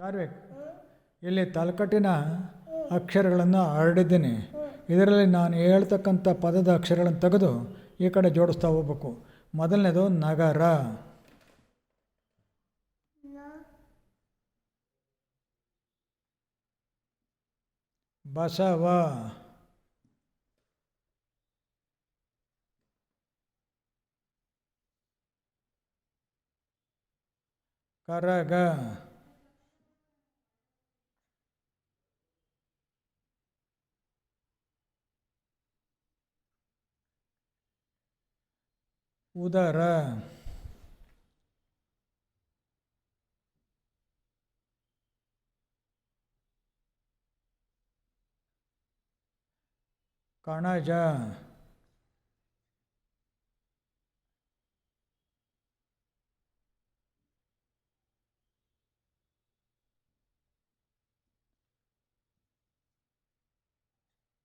ಚಾರ್ವಿಕ್ ಇಲ್ಲಿ ತಲಕಟ್ಟಿನ ಅಕ್ಷರಗಳನ್ನು ಹರಡಿದ್ದೀನಿ ಇದರಲ್ಲಿ ನಾನು ಹೇಳ್ತಕ್ಕಂಥ ಪದದ ಅಕ್ಷರಗಳನ್ನು ತೆಗೆದು ಈ ಕಡೆ ಜೋಡಿಸ್ತಾ ಹೋಗ್ಬೇಕು. ಮೊದಲನೇದು ನಗರ. ಬಸವ. ಕರಗ. उदर कणज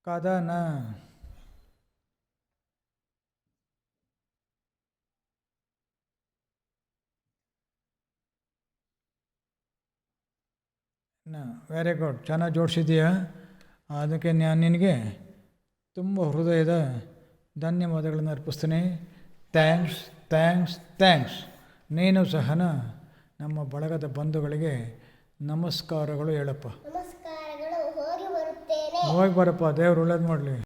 कदन ಕದನ ವೆರಿ ಗುಡ್ ಚೆನ್ನಾಗಿ ಜೋಡಿಸಿದೀಯಾ ಅದಕ್ಕೆ ನಾನು ನಿನಗೆ ತುಂಬ ಹೃದಯದ ಧನ್ಯವಾದಗಳನ್ನು ಅರ್ಪಿಸ್ತೀನಿ. ಥ್ಯಾಂಕ್ಸ್ ಥ್ಯಾಂಕ್ಸ್ ಥ್ಯಾಂಕ್ಸ್ ನೀನು ಸಹ ನಮ್ಮ ಬಳಗದ ಬಂಧುಗಳಿಗೆ ನಮಸ್ಕಾರಗಳು ಹೇಳಪ್ಪ. ಹೋಗಿ ಬರಪ್ಪ ದೇವ್ರು ಒಳ್ಳೇದು ಮಾಡಲಿ.